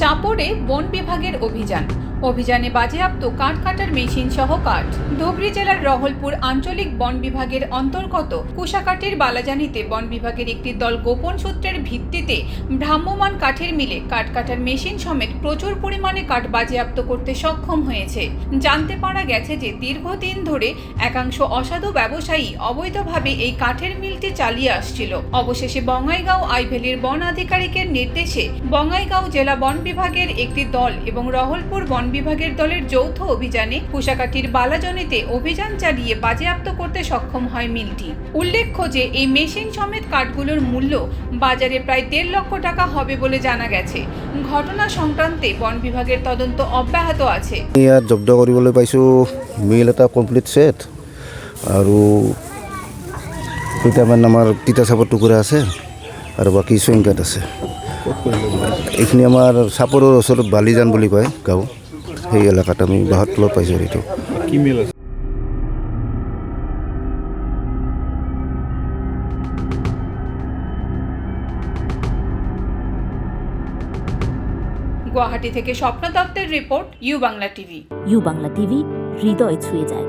চাপড়ে বন বিভাগের অভিযান। অভিযানে বাজেয়াপ্ত কাঠ কাটার মেশিন সহ কাঠ। ধুবড়ী জেলার রহলপুর আঞ্চলিক বন বিভাগের অন্তর্গত কুশাকাটির বালাজানিতে বন বিভাগের একটি দল গোপন সূত্রের ভিত্তিতে ভ্রাম্যমাণ কাঠের মিলে কাঠ কাটার মেশিন সমেত প্রচুর পরিমাণে কাঠ বাজেয়াপ্ত করতে সক্ষম হয়েছে। জানতে পারা গেছে যে দীর্ঘদিন ধরে একাংশ অসাধু ব্যবসায়ী অবৈধভাবে এই কাঠের মিলটি চালিয়ে আসছিল। অবশেষে বঙ্গাইগাঁও আইভেলির বন আধিকারিকের নির্দেশে বঙ্গাইগাঁও জেলা বন বিভাগের একটি দল এবং রহলপুর বন বিভাগের দলের যৌথ অভিযানে কুশাকাটির বালাজনিতে অভিযান চালিয়ে বাজেয়াপ্ত করতে সক্ষম হয় মিলটি। উল্লেখ্য যে, এই মেশিন সমেত কাঠগুলোর মূল্য বাজারে প্রায় দেড় লক্ষ টাকা হবে বলে জানা গেছে। ঘটনা সংক্রান্তে বন বিভাগের তদন্ত অব্যাহত আছে। ইয়াত জব্দ কৰিবলৈ পাইছোঁ মিল এটা কমপ্লিট ছেট আৰু কেইটামান আমাৰ তিতা চাপৰ টুকুৰা আছে আৰু বাকী চুইং কাঠ আছে। এইখিনি আমাৰ চাপৰৰ ওচৰত বালিজান বুলি কয় গাঁও। সেই এলেকাত আমি বাহত তলত পাইছোঁ এইটো। কি মিল আছে? গুয়াহাটি থেকে স্বপ্ন দত্তের report U Bangla TV. U Bangla TV হৃদয় ছুঁয়ে যায়।